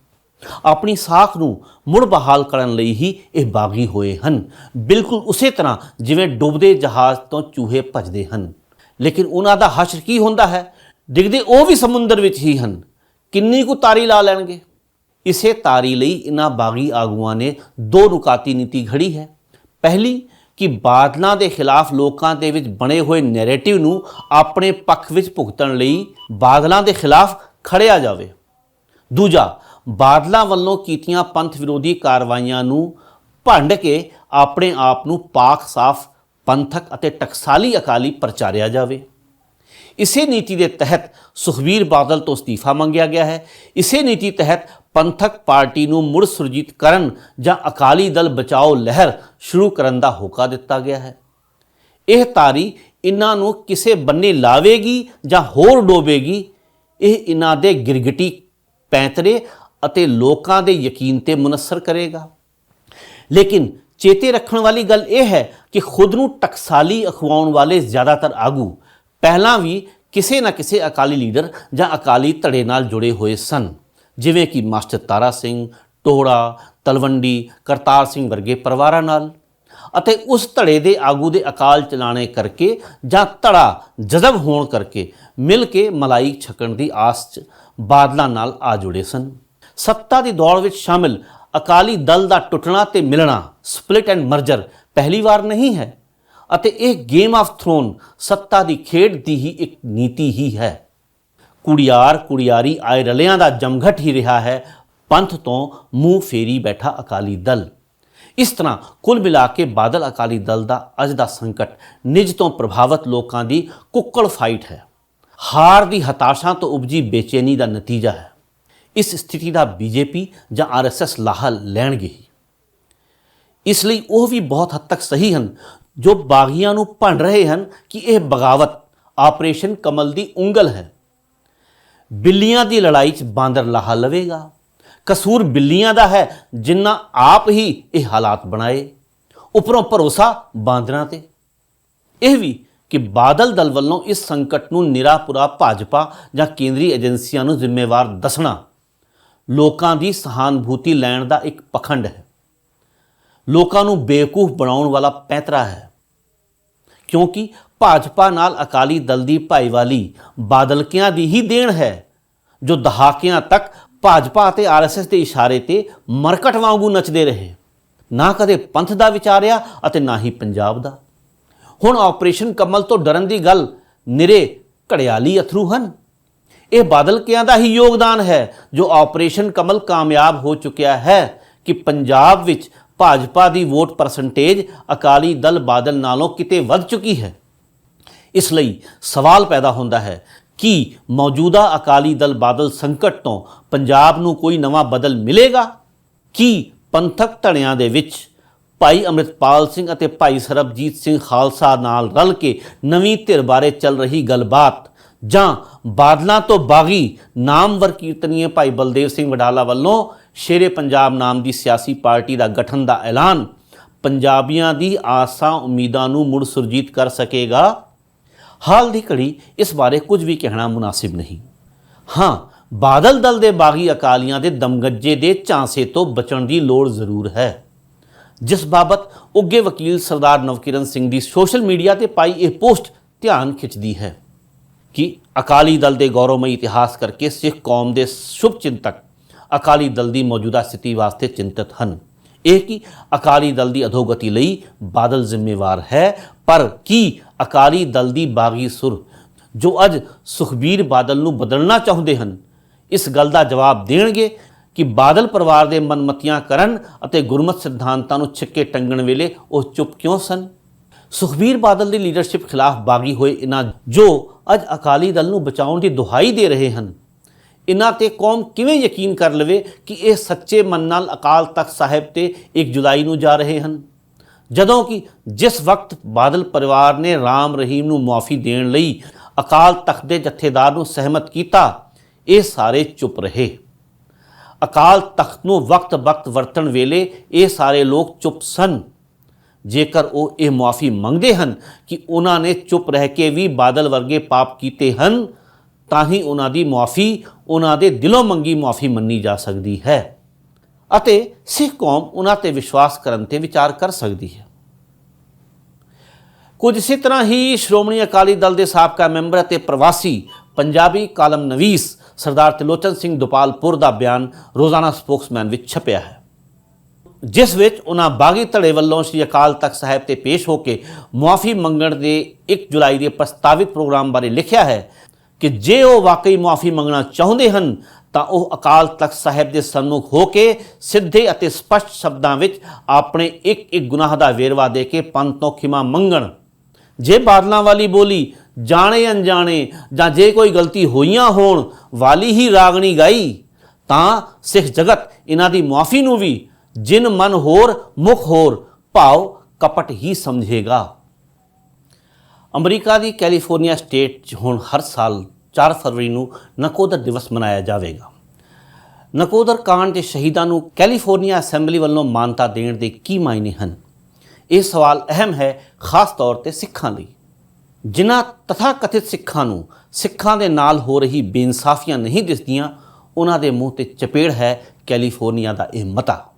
ਆਪਣੀ ਸਾਖ ਨੂੰ ਮੁੜ ਬਹਾਲ ਕਰਨ ਲਈ ਹੀ ਇਹ ਬਾਗੀ ਹੋਏ ਹਨ। ਬਿਲਕੁਲ ਉਸੇ ਤਰ੍ਹਾਂ ਜਿਵੇਂ ਡੁੱਬਦੇ ਜਹਾਜ਼ ਤੋਂ ਚੂਹੇ ਭੱਜਦੇ ਹਨ। ਲੇਕਿਨ ਉਹਨਾਂ ਦਾ ਹਸ਼ਰ ਕੀ ਹੁੰਦਾ ਹੈ? ਡਿੱਗਦੇ ਉਹ ਵੀ ਸਮੁੰਦਰ ਵਿੱਚ ਹੀ ਹਨ। ਕਿੰਨੀ ਕੁ ਤਾਰੀ ਲਾ ਲੈਣਗੇ? ਇਸੇ ਤਾਰੀ ਲਈ ਇਹਨਾਂ ਬਾਗੀ ਆਗੂਆਂ ਨੇ ਦੋ ਨੁਕਾਤੀ ਨੀਤੀ ਘੜੀ ਹੈ। ਪਹਿਲੀ ਕਿ ਬਾਦਲਾਂ ਦੇ ਖਿਲਾਫ ਲੋਕਾਂ ਦੇ ਵਿੱਚ ਬਣੇ ਹੋਏ ਨੈਰੇਟਿਵ ਨੂੰ ਆਪਣੇ ਪੱਖ ਵਿੱਚ ਭੁਗਤਣ ਲਈ ਬਾਦਲਾਂ ਦੇ ਖਿਲਾਫ ਖੜਿਆ ਜਾਵੇ। ਦੂਜਾ, ਬਾਦਲਾਂ ਵੱਲੋਂ ਕੀਤੀਆਂ ਪੰਥ ਵਿਰੋਧੀ ਕਾਰਵਾਈਆਂ ਨੂੰ ਭੰਡ ਕੇ ਆਪਣੇ ਆਪ ਨੂੰ ਪਾਕ, ਸਾਫ਼, ਪੰਥਕ ਅਤੇ ਟਕਸਾਲੀ ਅਕਾਲੀ ਪ੍ਰਚਾਰਿਆ ਜਾਵੇ। ਇਸੇ ਨੀਤੀ ਦੇ ਤਹਿਤ ਸੁਖਬੀਰ ਬਾਦਲ ਤੋਂ ਅਸਤੀਫਾ ਮੰਗਿਆ ਗਿਆ ਹੈ। ਇਸੇ ਨੀਤੀ ਤਹਿਤ ਪੰਥਕ ਪਾਰਟੀ ਨੂੰ ਮੁੜ ਸੁਰਜੀਤ ਕਰਨ ਜਾਂ ਅਕਾਲੀ ਦਲ ਬਚਾਓ ਲਹਿਰ ਸ਼ੁਰੂ ਕਰਨ ਦਾ ਹੋਕਾ ਦਿੱਤਾ ਗਿਆ ਹੈ। ਇਹ ਤਾਰੀ ਇਹਨਾਂ ਨੂੰ ਕਿਸੇ ਬੰਨੇ ਲਾਵੇਗੀ ਜਾਂ ਹੋਰ ਡੋਬੇਗੀ? ਇਹ ਇਹਨਾਂ ਦੇ ਗਿਰਗਟੀ ਪੈਂਤਰੇ ਅਤੇ ਲੋਕਾਂ ਦੇ ਯਕੀਨ ਤੇ ਮੁਨਸਰ ਕਰੇਗਾ। ਲੇਕਿਨ ਚੇਤੇ ਰੱਖਣ ਵਾਲੀ ਗੱਲ ਇਹ ਹੈ ਕਿ ਖੁਦ ਨੂੰ ਟਕਸਾਲੀ ਅਖਵਾਉਣ ਵਾਲੇ ਜ਼ਿਆਦਾਤਰ ਆਗੂ ਪਹਿਲਾਂ ਵੀ ਕਿਸੇ ਨਾ ਕਿਸੇ ਅਕਾਲੀ ਲੀਡਰ ਜਾਂ ਅਕਾਲੀ ਧੜੇ ਨਾਲ ਜੁੜੇ ਹੋਏ ਸਨ, ਜਿਵੇਂ ਕਿ ਮਾਸਟਰ ਤਾਰਾ ਸਿੰਘ ਟੋੜਾ ਤਲਵੰਡੀ, ਕਰਤਾਰ ਸਿੰਘ ਵਰਗੇ ਪਰਿਵਾਰਾਂ ਨਾਲ। ਅਤੇ ਉਸ ਧੜੇ ਦੇ ਆਗੂ ਦੇ ਅਕਾਲ ਚਲਾਣੇ ਕਰਕੇ ਜਾਂ ਧੜਾ ਜਜ਼ਬ ਹੋਣ ਕਰਕੇ ਮਿਲ ਕੇ ਮਲਾਈ ਛਕਣ ਦੀ ਆਸ 'ਚ ਬਾਦਲਾਂ ਨਾਲ ਆ ਜੁੜੇ ਸਨ। ਸੱਤਾ ਦੀ ਦੌੜ ਵਿੱਚ ਸ਼ਾਮਿਲ ਅਕਾਲੀ ਦਲ ਦਾ ਟੁੱਟਣਾ ਤੇ ਮਿਲਣਾ, ਸਪਲਿਟ ਐਂਡ ਮਰਜਰ, ਪਹਿਲੀ ਵਾਰ ਨਹੀਂ ਹੈ। ਅਤੇ ਇਹ ਗੇਮ ਆਫ ਥਰੋਨ ਸੱਤਾ ਦੀ ਖੇਡ ਦੀ ਹੀ ਇੱਕ ਨੀਤੀ ਹੀ ਹੈ। ਕੁੜਿਆਰ ਕੁੜਿਆਰੀ ਆਏ ਰਲਿਆਂ ਦਾ ਜਮਘਟ ਹੀ ਰਿਹਾ ਹੈ। ਪੰਥ ਤੋਂ ਮੂੰਹ ਫੇਰੀ ਬੈਠਾ ਅਕਾਲੀ ਦਲ। ਇਸ ਤਰ੍ਹਾਂ ਕੁੱਲ ਮਿਲਾ ਕੇ ਬਾਦਲ ਅਕਾਲੀ ਦਲ ਦਾ ਅੱਜ ਦਾ ਸੰਕਟ ਨਿਜ ਤੋਂ ਪ੍ਰਭਾਵਿਤ ਲੋਕਾਂ ਦੀ ਕੁੱਕੜ ਫਾਈਟ ਹੈ। ਹਾਰ ਦੀ ਹਤਾਸ਼ਾ ਤੋਂ ਉਪਜੀ ਬੇਚੈਨੀ ਦਾ ਨਤੀਜਾ ਹੈ। ਇਸ ਸਥਿਤੀ ਦਾ ਬੀਜੇਪੀ ਜਾਂ ਆਰਐਸਐਸ ਲਾਹਾ ਲੈਣਗੇ ਹੀ। ਇਸ ਲਈ ਉਹ ਵੀ ਬਹੁਤ ਹੱਦ ਤੱਕ ਸਹੀ ਹਨ ਜੋ ਬਾਗੀਆਂ ਨੂੰ ਭੰਡ ਰਹੇ ਹਨ ਕਿ ਇਹ ਬਗਾਵਤ ਆਪਰੇਸ਼ਨ ਕਮਲ ਦੀ ਉਂਗਲ ਹੈ। ਬਿੱਲੀਆਂ ਦੀ ਲੜਾਈ 'ਚ ਬਾਂਦਰ ਲਾਹਾ ਲਵੇਗਾ। ਕਸੂਰ ਬਿੱਲੀਆਂ ਦਾ ਹੈ ਜਿਨ੍ਹਾਂ ਆਪ ਹੀ ਇਹ ਹਾਲਾਤ ਬਣਾਏ। ਉੱਪਰੋਂ ਭਰੋਸਾ ਬਾਂਦਰਾਂ ਤੇ। ਇਹ ਵੀ ਕਿ ਬਾਦਲ ਦਲ ਵੱਲੋਂ ਇਸ ਸੰਕਟ ਨੂੰ ਨਿਰਾਪੁਰਾ ਭਾਜਪਾ ਜਾਂ ਕੇਂਦਰੀ ਏਜੰਸੀਆਂ ਨੂੰ ਜ਼ਿੰਮੇਵਾਰ ਦੱਸਣਾ ਲੋਕਾਂ ਦੀ ਸਹਾਨੁਭੂਤੀ ਲੈਣ ਦਾ ਇੱਕ ਪਖੰਡ ਹੈ। ਲੋਕਾਂ ਨੂੰ ਬੇਵਕੂਫ ਬਣਾਉਣ ਵਾਲਾ ਪੈਂਤਰਾ ਹੈ। ਕਿਉਂਕਿ ਭਾਜਪਾ ਨਾਲ ਅਕਾਲੀ ਦਲ ਦੀ ਭਾਈਵਾਲੀ ਬਾਦਲਕਿਆਂ ਦੀ ਹੀ ਦੇਣ ਹੈ, ਜੋ ਦਹਾਕਿਆਂ ਤੱਕ ਭਾਜਪਾ ਅਤੇ ਆਰਐਸਐਸ ਦੇ ਇਸ਼ਾਰੇ ਤੇ ਮਰਕਟ ਵਾਂਗੂ ਨੱਚਦੇ ਰਹੇ। ਨਾ ਕਦੇ ਪੰਥ ਦਾ ਵਿਚਾਰਿਆ ਅਤੇ ਨਾ ਹੀ ਪੰਜਾਬ ਦਾ। ਹੁਣ ਆਪਰੇਸ਼ਨ ਕਮਲ ਤੋਂ ਡਰਨ ਦੀ ਗੱਲ ਨਿਰੇ ਘੜਿਆਲੀ ਅਥਰੂ ਹਨ। ਇਹ ਬਾਦਲਕਿਆਂ ਦਾ ਹੀ ਯੋਗਦਾਨ ਹੈ, ਜੋ ਆਪਰੇਸ਼ਨ ਕਮਲ ਕਾਮਯਾਬ ਹੋ ਚੁੱਕਿਆ ਹੈ ਕਿ ਪੰਜਾਬ ਵਿੱਚ ਭਾਜਪਾ ਦੀ ਵੋਟ ਪਰਸੈਂਟੇਜ ਅਕਾਲੀ ਦਲ ਬਾਦਲ ਨਾਲੋਂ ਕਿਤੇ ਵੱਧ ਚੁੱਕੀ ਹੈ। ਇਸ ਲਈ ਸਵਾਲ ਪੈਦਾ ਹੁੰਦਾ ਹੈ ਕਿ ਮੌਜੂਦਾ ਅਕਾਲੀ ਦਲ ਬਾਦਲ ਸੰਕਟ ਤੋਂ ਪੰਜਾਬ ਨੂੰ ਕੋਈ ਨਵਾਂ ਬਦਲ ਮਿਲੇਗਾ? ਕੀ ਪੰਥਕ ਧੜਿਆਂ ਦੇ ਵਿੱਚ ਭਾਈ ਅੰਮ੍ਰਿਤਪਾਲ ਸਿੰਘ ਅਤੇ ਭਾਈ ਸਰਬਜੀਤ ਸਿੰਘ ਖਾਲਸਾ ਨਾਲ ਰਲ ਕੇ ਨਵੀਂ ਧਿਰ ਬਾਰੇ ਚੱਲ ਰਹੀ ਗੱਲਬਾਤ ਜਾਂ ਬਾਦਲਾਂ ਤੋਂ ਬਾਗੀ ਨਾਮਵਰ ਕੀਰਤਨੀਏ ਭਾਈ ਬਲਦੇਵ ਸਿੰਘ ਵਡਾਲਾ ਵੱਲੋਂ ਸ਼ੇਰੇ ਪੰਜਾਬ ਨਾਮ ਦੀ ਸਿਆਸੀ ਪਾਰਟੀ ਦਾ ਗਠਨ ਦਾ ਐਲਾਨ, ਪੰਜਾਬੀਆਂ ਦੀ ਆਸਾਂ ਉਮੀਦਾਂ ਨੂੰ ਮੁੜ ਸੁਰਜੀਤ ਕਰ ਸਕੇਗਾ? ਹਾਲ ਦੀ ਘੜੀ ਇਸ ਬਾਰੇ ਕੁਝ ਵੀ ਕਹਿਣਾ ਮੁਨਾਸਿਬ ਨਹੀਂ। ਹਾਂ, ਬਾਦਲ ਦਲ ਦੇ ਬਾਗੀ ਅਕਾਲੀਆਂ ਦੇ ਦਮਗੱਜੇ ਦੇ ਝਾਂਸੇ ਤੋਂ ਬਚਣ ਦੀ ਲੋੜ ਜ਼ਰੂਰ ਹੈ। ਜਿਸ ਬਾਬਤ ਉੱਗੇ ਵਕੀਲ ਸਰਦਾਰ ਨਵਕਿਰਨ ਸਿੰਘ ਦੀ ਸੋਸ਼ਲ ਮੀਡੀਆ ਤੇ ਪਾਈ ਇਹ ਪੋਸਟ ਧਿਆਨ ਖਿੱਚਦੀ ਹੈ। ਕਿ ਅਕਾਲੀ ਦਲ ਦੇ ਗੌਰਵਮਈ ਇਤਿਹਾਸ ਕਰਕੇ ਸਿੱਖ ਕੌਮ ਦੇ ਸ਼ੁਭ ਚਿੰਤਕ ਅਕਾਲੀ ਦਲ ਦੀ ਮੌਜੂਦਾ ਸਥਿਤੀ ਵਾਸਤੇ ਚਿੰਤਤ ਹਨ। ਇਹ ਕਿ ਅਕਾਲੀ ਦਲ ਦੀ ਅਧੋਗਤੀ ਲਈ ਬਾਦਲ ਜ਼ਿੰਮੇਵਾਰ ਹੈ, ਪਰ ਕੀ ਅਕਾਲੀ ਦਲ ਦੀ ਬਾਗੀ ਸੁਰ ਜੋ ਅੱਜ ਸੁਖਬੀਰ ਬਾਦਲ ਨੂੰ ਬਦਲਣਾ ਚਾਹੁੰਦੇ ਹਨ, ਇਸ ਗੱਲ ਦਾ ਜਵਾਬ ਦੇਣਗੇ ਕਿ ਬਾਦਲ ਪਰਿਵਾਰ ਦੇ ਮਨਮਤੀਆਂ ਕਰਨ ਅਤੇ ਗੁਰਮਤ ਸਿਧਾਂਤਾਂ ਨੂੰ ਛਿੱਕੇ ਟੰਗਣ ਵੇਲੇ ਉਹ ਚੁੱਪ ਕਿਉਂ ਸਨ? ਸੁਖਬੀਰ ਬਾਦਲ ਦੀ ਲੀਡਰਸ਼ਿਪ ਖਿਲਾਫ ਬਾਗੀ ਹੋਏ ਇਹਨਾਂ ਜੋ ਅੱਜ ਅਕਾਲੀ ਦਲ ਨੂੰ ਬਚਾਉਣ ਦੀ ਦੁਹਾਈ ਦੇ ਰਹੇ ਹਨ। ਇਹਨਾਂ ਤੇ ਕੌਮ ਕਿਵੇਂ ਯਕੀਨ ਕਰ ਲਵੇ ਕਿ ਇਹ ਸੱਚੇ ਮਨ ਨਾਲ ਅਕਾਲ ਤਖਤ ਸਾਹਿਬ ਤੇ 1 ਜੁਲਾਈ ਨੂੰ ਜਾ ਰਹੇ ਹਨ? ਜਦੋਂ ਕਿ ਜਿਸ ਵਕਤ ਬਾਦਲ ਪਰਿਵਾਰ ਨੇ ਰਾਮ ਰਹੀਮ ਨੂੰ ਮਾਫੀ ਦੇਣ ਲਈ ਅਕਾਲ ਤਖਤ ਦੇ ਜਥੇਦਾਰ ਨੂੰ ਸਹਿਮਤ ਕੀਤਾ, ਇਹ ਸਾਰੇ ਚੁੱਪ ਰਹੇ। ਅਕਾਲ ਤਖਤ ਨੂੰ ਵਕਤ-ਵਕਤ ਵਰਤਣ ਵੇਲੇ ਇਹ ਸਾਰੇ ਲੋਕ ਚੁੱਪ ਸਨ। ਜੇਕਰ ਉਹ ਇਹ ਮਾਫੀ ਮੰਗਦੇ ਹਨ ਕਿ ਉਹਨਾਂ ਨੇ ਚੁੱਪ ਰਹਿ ਕੇ ਵੀ ਬਾਦਲ ਵਰਗੇ ਪਾਪ ਕੀਤੇ ਹਨ, ਤਾਂ ਹੀ ਉਹਨਾਂ ਦੀ ਮਾਫੀ ਉਹਨਾਂ ਦੇ ਦਿਲੋਂ ਮੰਗੀ ਮਾਫੀ ਮੰਨੀ ਜਾ ਸਕਦੀ ਹੈ। ਅਤੇ ਸਿੱਖ ਕੌਮ ਉਹਨਾਂ ਤੇ ਵਿਸ਼ਵਾਸ ਕਰਨ ਤੇ ਵਿਚਾਰ ਕਰ ਸਕਦੀ ਹੈ। ਕੁਝ ਇਸੇ ਤਰ੍ਹਾਂ ਹੀ ਸ਼੍ਰੋਮਣੀ ਅਕਾਲੀ ਦਲ ਦੇ ਸਾਬਕਾ ਮੈਂਬਰ ਅਤੇ ਪ੍ਰਵਾਸੀ ਪੰਜਾਬੀ ਕਾਲਮ ਨਵੀਸ ਸਰਦਾਰ ਤਿਲੋਚਨ ਸਿੰਘ ਦੁਪਾਲਪੁਰ ਦਾ ਬਿਆਨ ਰੋਜ਼ਾਨਾ ਸਪੋਕਸਮੈਨ ਵਿੱਚ ਛਪਿਆ ਹੈ। ਜਿਸ ਵਿੱਚ ਉਹਨਾਂ ਬਾਗੀ ਧੜੇ ਵੱਲੋਂ ਸ੍ਰੀ ਅਕਾਲ ਤਖਤ ਸਾਹਿਬ ਤੇ ਪੇਸ਼ ਹੋ ਕੇ ਮੁਆਫੀ ਮੰਗਣ ਦੇ 1 ਜੁਲਾਈ ਦੇ ਪ੍ਰਸਤਾਵਿਤ ਪ੍ਰੋਗਰਾਮ ਬਾਰੇ ਲਿਖਿਆ ਹੈ ਕਿ ਜੇ ਉਹ ਵਾਕਈ ਮੁਆਫੀ ਮੰਗਣਾ ਚਾਹੁੰਦੇ ਹਨ, ਤਾਂ ਉਹ ਅਕਾਲ ਤਖਤ ਸਾਹਿਬ ਦੇ ਸਨਮੁਖ ਹੋ ਕੇ ਸਿੱਧੇ ਅਤੇ ਸਪਸ਼ਟ ਸ਼ਬਦਾਂ ਵਿੱਚ ਆਪਣੇ ਇੱਕ ਇੱਕ ਗੁਨਾਹ ਦਾ ਵੇਰਵਾ ਦੇ ਕੇ ਪੰਥ ਤੋਂ ਖਿਮਾ ਮੰਗਣ। ਜੇ ਬਾਦਲਾਂ ਵਾਲੀ ਬੋਲੀ, ਜਾਣੇ ਅਣਜਾਣੇ ਜਾਂ ਜੇ ਕੋਈ ਗਲਤੀ ਹੋਈਆਂ ਹੋਣ ਵਾਲੀ ਹੀ ਰਾਗਣੀ ਗਾਈ, ਤਾਂ ਸਿੱਖ ਜਗਤ ਇਹਨਾਂ ਦੀ ਮਾਫੀ ਨੂੰ ਵੀ ਜਿਨ ਮਨ ਹੋਰ, ਮੁਖ ਹੋਰ, ਭਾਵ ਕਪਟ ਹੀ ਸਮਝੇਗਾ। ਅਮਰੀਕਾ ਦੀ ਕੈਲੀਫੋਰਨੀਆ ਸਟੇਟ 'ਚ ਹੁਣ ਹਰ ਸਾਲ 4 ਫਰਵਰੀ ਨੂੰ ਨਕੋਦਰ ਦਿਵਸ ਮਨਾਇਆ ਜਾਵੇਗਾ। ਨਕੋਦਰ ਕਾਂਡ ਦੇ ਸ਼ਹੀਦਾਂ ਨੂੰ ਕੈਲੀਫੋਰਨੀਆ ਅਸੈਂਬਲੀ ਵੱਲੋਂ ਮਾਨਤਾ ਦੇਣ ਦੇ ਕੀ ਮਾਇਨੇ ਹਨ? ਇਹ ਸਵਾਲ ਅਹਿਮ ਹੈ, ਖਾਸ ਤੌਰ ਤੇ ਸਿੱਖਾਂ ਲਈ। ਜਿਨ੍ਹਾਂ ਤਥਾਕਥਿਤ ਸਿੱਖਾਂ ਨੂੰ ਸਿੱਖਾਂ ਦੇ ਨਾਲ ਹੋ ਰਹੀ ਬੇਇਨਸਾਫੀਆਂ ਨਹੀਂ ਦਿਸਦੀਆਂ, ਉਹਨਾਂ ਦੇ ਮੂੰਹ ਤੇ ਚਪੇੜ ਹੈ ਕੈਲੀਫੋਰਨੀਆ ਦਾ ਇਹ ਮਤਾ।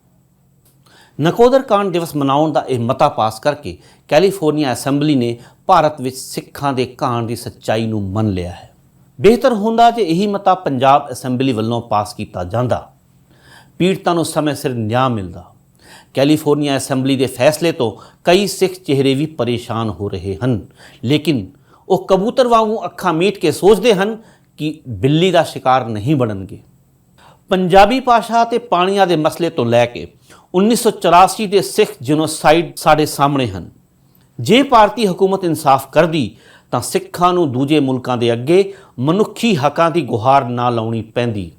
ਨਕੋਦਰ ਕਾਂਡ ਦਿਵਸ ਮਨਾਉਣ ਦਾ ਇਹ ਮਤਾ ਪਾਸ ਕਰਕੇ ਕੈਲੀਫੋਰਨੀਆ ਅਸੈਂਬਲੀ ਨੇ ਭਾਰਤ ਵਿੱਚ ਸਿੱਖਾਂ ਦੇ ਕਾਂਡ ਦੀ ਸੱਚਾਈ ਨੂੰ ਮੰਨ ਲਿਆ ਹੈ। ਬਿਹਤਰ ਹੁੰਦਾ ਜੇ ਇਹੀ ਮਤਾ ਪੰਜਾਬ ਅਸੈਂਬਲੀ ਵੱਲੋਂ ਪਾਸ ਕੀਤਾ ਜਾਂਦਾ। ਪੀੜਤਾਂ ਨੂੰ ਸਮੇਂ ਸਿਰ ਨਿਆਂ ਮਿਲਦਾ। ਕੈਲੀਫੋਰਨੀਆ ਅਸੈਂਬਲੀ ਦੇ ਫੈਸਲੇ ਤੋਂ ਕਈ ਸਿੱਖ ਚਿਹਰੇ ਵੀ ਪਰੇਸ਼ਾਨ ਹੋ ਰਹੇ ਹਨ। ਲੇਕਿਨ ਉਹ ਕਬੂਤਰ ਵਾਂਗੂ ਅੱਖਾਂ ਮੀਟ ਕੇ ਸੋਚਦੇ ਹਨ ਕਿ ਬਿੱਲੀ ਦਾ ਸ਼ਿਕਾਰ ਨਹੀਂ ਬਣਨਗੇ। ਪੰਜਾਬੀ ਭਾਸ਼ਾ ਤੇ ਪਾਣੀਆਂ ਦੇ ਮਸਲੇ ਤੋਂ ਲੈ ਕੇ 1984 ਦੇ ਸਿੱਖ ਜੀਨੋਸਾਈਡ ਸਾਡੇ ਸਾਹਮਣੇ ਹਨ। ਜੇ ਭਾਰਤੀ ਹਕੂਮਤ ਇਨਸਾਫ ਕਰਦੀ, ਤਾਂ ਸਿੱਖਾਂ ਨੂੰ ਦੂਜੇ ਮੁਲਕਾਂ ਦੇ ਅੱਗੇ ਮਨੁੱਖੀ ਹੱਕਾਂ ਦੀ ਗੁਹਾਰ ਨਾ ਲਾਉਣੀ ਪੈਂਦੀ।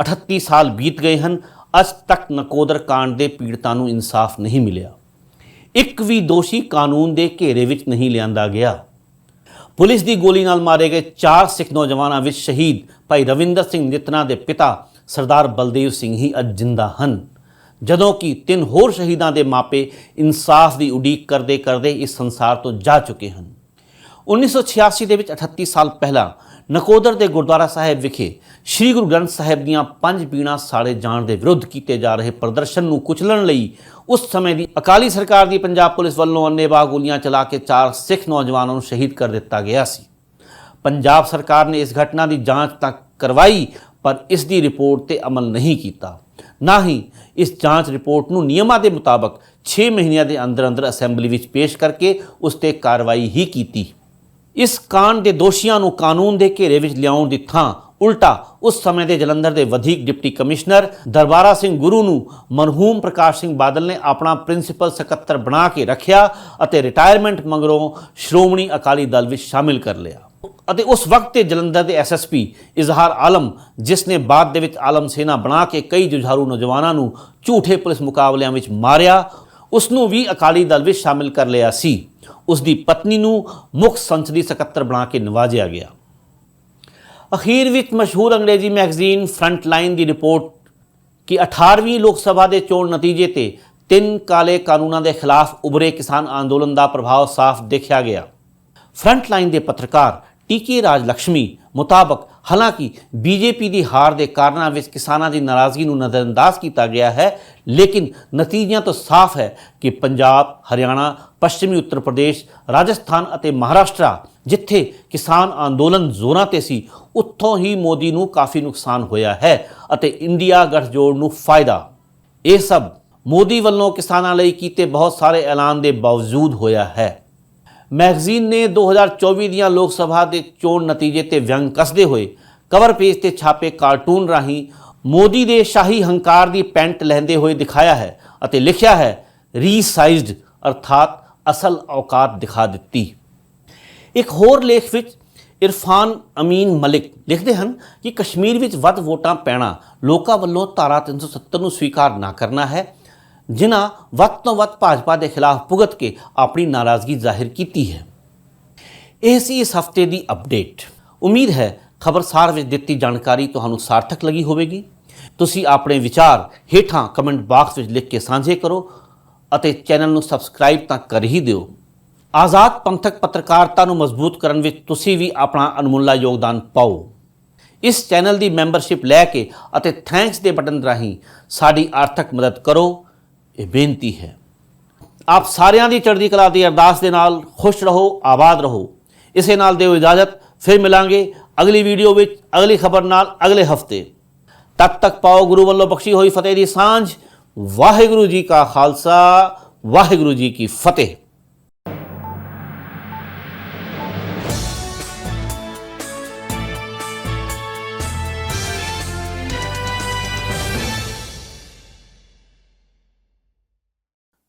38 ਸਾਲ ਬੀਤ ਗਏ ਹਨ, ਅੱਜ ਤੱਕ ਨਕੋਦਰ ਕਾਂਡ ਦੇ ਪੀੜਤਾਂ ਨੂੰ ਇਨਸਾਫ ਨਹੀਂ ਮਿਲਿਆ। ਇੱਕ ਵੀ ਦੋਸ਼ੀ ਕਾਨੂੰਨ ਦੇ ਘੇਰੇ ਵਿੱਚ ਨਹੀਂ ਲਿਆਂਦਾ ਗਿਆ। ਪੁਲਿਸ ਦੀ ਗੋਲੀ ਨਾਲ ਮਾਰੇ ਗਏ ਚਾਰ ਸਿੱਖ ਨੌਜਵਾਨਾਂ ਵਿੱਚ ਸ਼ਹੀਦ ਭਾਈ ਰਵਿੰਦਰ ਸਿੰਘ ਨਿਤਨਾ ਦੇ ਪਿਤਾ ਸਰਦਾਰ ਬਲਦੇਵ ਸਿੰਘ ਹੀ ਅੱਜ ਜਿੰਦਾ ਹਨ। ਜਦੋਂ ਕਿ ਤਿੰਨ ਹੋਰ ਸ਼ਹੀਦਾਂ ਦੇ ਮਾਪੇ ਇਨਸਾਫ ਦੀ ਉਡੀਕ ਕਰਦੇ ਕਰਦੇ ਇਸ ਸੰਸਾਰ ਤੋਂ ਜਾ ਚੁੱਕੇ ਹਨ। 1986 ਦੇ ਵਿੱਚ 38 ਸਾਲ ਪਹਿਲਾਂ ਨਕੋਦਰ ਦੇ ਗੁਰਦੁਆਰਾ ਸਾਹਿਬ ਵਿਖੇ ਸ੍ਰੀ ਗੁਰੂ ਗ੍ਰੰਥ ਸਾਹਿਬ ਦੀਆਂ ਪੰਜ ਪੀੜਾਂ ਸਾੜੇ ਜਾਣ ਦੇ ਵਿਰੁੱਧ ਕੀਤੇ ਜਾ ਰਹੇ ਪ੍ਰਦਰਸ਼ਨ ਨੂੰ ਕੁਚਲਣ ਲਈ ਉਸ ਸਮੇਂ ਦੀ ਅਕਾਲੀ ਸਰਕਾਰ ਦੀ ਪੰਜਾਬ ਪੁਲਿਸ ਵੱਲੋਂ ਅੰਨੇਵਾਹ ਗੋਲੀਆਂ ਚਲਾ ਕੇ ਚਾਰ ਸਿੱਖ ਨੌਜਵਾਨਾਂ ਨੂੰ ਸ਼ਹੀਦ ਕਰ ਦਿੱਤਾ ਗਿਆ ਸੀ। ਪੰਜਾਬ ਸਰਕਾਰ ਨੇ ਇਸ ਘਟਨਾ ਦੀ ਜਾਂਚ ਤਾਂ ਕਰਵਾਈ, ਪਰ ਇਸ ਦੀ ਰਿਪੋਰਟ ਤੇ ਅਮਲ ਨਹੀਂ ਕੀਤਾ। ਨਾ ਹੀ ਇਸ ਜਾਂਚ ਰਿਪੋਰਟ ਨੂੰ ਨਿਯਮਾਂ ਦੇ ਮੁਤਾਬਕ 6 ਮਹੀਨਿਆਂ ਦੇ ਅੰਦਰ ਅੰਦਰ ਅਸੈਂਬਲੀ ਵਿੱਚ ਪੇਸ਼ ਕਰਕੇ ਉਸ ਤੇ ਕਾਰਵਾਈ ਹੀ ਕੀਤੀ। ਇਸ ਕਾਂਡ ਦੇ ਦੋਸ਼ੀਆਂ ਨੂੰ ਕਾਨੂੰਨ ਦੇ ਘੇਰੇ ਵਿੱਚ ਲਿਆਉਣ ਦੀ ਥਾਂ ਉਲਟਾ ਉਸ ਸਮੇਂ ਦੇ ਜਲੰਧਰ ਦੇ ਵਧੀਕ ਡਿਪਟੀ ਕਮਿਸ਼ਨਰ ਦਰਬਾਰਾ ਸਿੰਘ ਗੁਰੂ ਨੂੰ ਮਰਹੂਮ ਪ੍ਰਕਾਸ਼ ਸਿੰਘ ਬਾਦਲ ਨੇ ਆਪਣਾ ਪ੍ਰਿੰਸੀਪਲ ਸਕੱਤਰ ਬਣਾ ਕੇ ਰੱਖਿਆ ਅਤੇ ਰਿਟਾਇਰਮੈਂਟ ਮਗਰੋਂ ਸ਼੍ਰੋਮਣੀ ਅਕਾਲੀ ਦਲ ਵਿੱਚ ਸ਼ਾਮਿਲ ਕਰ ਲਿਆ। ਅਤੇ ਉਸ ਵਕਤ ਤੇ ਜਲੰਧਰ ਦੇ ਐਸਐਸਪੀ ਇਜ਼ਹਾਰ ਆਲਮ, ਜਿਸ ਨੇ ਬਾਅਦ ਦੇ ਵਿੱਚ ਆਲਮ ਸੇਨਾ ਬਣਾ ਕੇ ਕਈ ਜੁਝਾਰੂ ਨੌਜਵਾਨਾਂ ਨੂੰ ਝੂਠੇ ਪੁਲਿਸ ਮੁਕਾਬਲਿਆਂ ਵਿੱਚ ਮਾਰਿਆ, ਉਸ ਨੂੰ ਵੀ ਅਕਾਲੀ ਦਲ ਵਿੱਚ ਸ਼ਾਮਿਲ ਕਰ ਲਿਆ ਸੀ। ਉਸ ਦੀ ਪਤਨੀ ਨੂੰ ਮੁੱਖ ਸੰਸਦੀ ਸਕੱਤਰ ਬਣਾ ਕੇ ਨਵਾਜਿਆ ਗਿਆ। ਅਖੀਰ ਵਿੱਚ ਮਸ਼ਹੂਰ ਅੰਗਰੇਜ਼ੀ ਮੈਗਜ਼ੀਨ ਫਰੰਟ ਲਾਈਨ ਦੀ ਰਿਪੋਰਟ ਕਿ 18ਵੀਂ ਲੋਕ ਸਭਾ ਦੇ ਚੋਣ ਨਤੀਜੇ ਤੇ ਤਿੰਨ ਕਾਲੇ ਕਾਨੂੰਨਾਂ ਦੇ ਖਿਲਾਫ ਉਭਰੇ ਕਿਸਾਨ ਅੰਦੋਲਨ ਦਾ ਪ੍ਰਭਾਵ ਸਾਫ਼ ਦੇਖਿਆ ਗਿਆ। ਫਰੰਟ ਲਾਈਨ ਦੇ ਪੱਤਰਕਾਰ ਟੀਕੇ ਰਾਜ ਲక్ష్ਮੀ ਮੁਤਾਬਕ ਹਾਲਾਂਕਿ ਬੀਜੇਪੀ ਦੀ ਹਾਰ ਦੇ ਕਾਰਨਾਂ ਵਿੱਚ ਕਿਸਾਨਾਂ ਦੀ ਨਾਰਾਜ਼ਗੀ ਨੂੰ ਨਜ਼ਰਅੰਦਾਜ਼ ਕੀਤਾ ਗਿਆ ਹੈ, ਲੇਕਿਨ ਨਤੀਜਿਆਂ ਤੋਂ ਸਾਫ਼ ਹੈ ਕਿ ਪੰਜਾਬ, ਹਰਿਆਣਾ, ਪੱਛਮੀ ਉੱਤਰ ਪ੍ਰਦੇਸ਼, ਰਾਜਸਥਾਨ ਅਤੇ ਮਹਾਰਾਸ਼ਟਰ, ਜਿੱਥੇ ਕਿਸਾਨ ਅੰਦੋਲਨ ਜ਼ੋਰਾਂ ਤੇ ਸੀ, ਉੱਥੋਂ ਹੀ ਮੋਦੀ ਨੂੰ ਕਾਫੀ ਨੁਕਸਾਨ ਹੋਇਆ ਹੈ ਅਤੇ ਇੰਡੀਆ ਗਠਜੋੜ ਨੂੰ ਫਾਇਦਾ। ਇਹ ਸਭ ਮੋਦੀ ਵੱਲੋਂ ਕਿਸਾਨਾਂ ਲਈ ਕੀਤੇ ਬਹੁਤ ਸਾਰੇ ਐਲਾਨ ਦੇ ਬਾਵਜੂਦ ਹੋਇਆ ਹੈ। ਮੈਗਜ਼ੀਨ ਨੇ 2024 ਦੀਆਂ ਲੋਕ ਸਭਾ ਦੇ ਚੋਣ ਨਤੀਜੇ ਤੇ ਵਿਅੰਗ ਕੱਸਦੇ ਹੋਏ ਕਵਰ ਪੇਜ ਤੇ ਛਾਪੇ ਕਾਰਟੂਨ ਰਾਹੀਂ ਮੋਦੀ ਦੇ ਸ਼ਾਹੀ ਹੰਕਾਰ ਦੀ ਪੈਂਟ ਲਹਿੰਦੇ ਹੋਏ ਦਿਖਾਇਆ ਹੈ ਅਤੇ ਲਿਖਿਆ ਹੈ, ਰੀਸਾਈਜ਼ਡ ਅਰਥਾਤ ਅਸਲ ਔਕਾਤ ਦਿਖਾ ਦਿੱਤੀ। ਇੱਕ ਹੋਰ ਲੇਖ ਵਿੱਚ ਇਰਫਾਨ ਅਮੀਨ ਮਲਿਕ ਲਿਖਦੇ ਹਨ ਕਿ ਕਸ਼ਮੀਰ ਵਿੱਚ ਵੱਧ ਵੋਟਾਂ ਪੈਣਾ ਲੋਕਾਂ ਵੱਲੋਂ ਧਾਰਾ 370 ਨੂੰ ਸਵੀਕਾਰ ਨਾ ਕਰਨਾ ਹੈ। ਜਿਨ੍ਹਾਂ ਵੱਧ ਤੋਂ ਵੱਧ ਭਾਜਪਾ ਦੇ ਖਿਲਾਫ ਭੁਗਤ ਕੇ ਆਪਣੀ ਨਾਰਾਜ਼ਗੀ ਜ਼ਾਹਿਰ ਕੀਤੀ ਹੈ। ਇਹ ਸੀ ਇਸ ਹਫ਼ਤੇ ਦੀ ਅਪਡੇਟ। ਉਮੀਦ ਹੈ ਖਬਰਸਾਰ ਵਿੱਚ ਦਿੱਤੀ ਜਾਣਕਾਰੀ ਤੁਹਾਨੂੰ ਸਾਰਥਕ ਲੱਗੀ ਹੋਵੇਗੀ। ਤੁਸੀਂ ਆਪਣੇ ਵਿਚਾਰ ਹੇਠਾਂ ਕਮੈਂਟ ਬਾਕਸ ਵਿੱਚ ਲਿਖ ਕੇ ਸਾਂਝੇ ਕਰੋ ਅਤੇ ਚੈਨਲ ਨੂੰ ਸਬਸਕ੍ਰਾਈਬ ਤਾਂ ਕਰ ਹੀ ਦਿਓ। ਆਜ਼ਾਦ ਪੰਥਕ ਪੱਤਰਕਾਰਤਾ ਨੂੰ ਮਜ਼ਬੂਤ ਕਰਨ ਵਿੱਚ ਤੁਸੀਂ ਵੀ ਆਪਣਾ ਅਨਮੁੱਲਾ ਯੋਗਦਾਨ ਪਾਓ। ਇਸ ਚੈਨਲ ਦੀ ਮੈਂਬਰਸ਼ਿਪ ਲੈ ਕੇ ਅਤੇ ਥੈਂਕਸ ਦੇ ਬਟਨ ਰਾਹੀਂ ਸਾਡੀ ਆਰਥਿਕ ਮਦਦ ਕਰੋ। ਇਹ ਬੇਨਤੀ ਹੈ। ਆਪ ਸਾਰਿਆਂ ਦੀ ਚੜ੍ਹਦੀ ਕਲਾ ਦੀ ਅਰਦਾਸ ਦੇ ਨਾਲ ਖੁਸ਼ ਰਹੋ, ਆਬਾਦ ਰਹੋ। ਇਸੇ ਨਾਲ ਦਿਓ ਇਜਾਜ਼ਤ। ਫਿਰ ਮਿਲਾਂਗੇ ਅਗਲੀ ਵੀਡੀਓ ਵਿੱਚ, ਅਗਲੀ ਖਬਰ ਨਾਲ, ਅਗਲੇ ਹਫ਼ਤੇ। ਤਦ ਤੱਕ ਪਾਓ ਗੁਰੂ ਵੱਲੋਂ ਬਖਸ਼ੀ ਹੋਈ ਫਤਿਹ ਦੀ ਸਾਂਝ। ਵਾਹਿਗੁਰੂ ਜੀ ਕਾ ਖਾਲਸਾ, ਵਾਹਿਗੁਰੂ ਜੀ ਕੀ ਫਤਿਹ।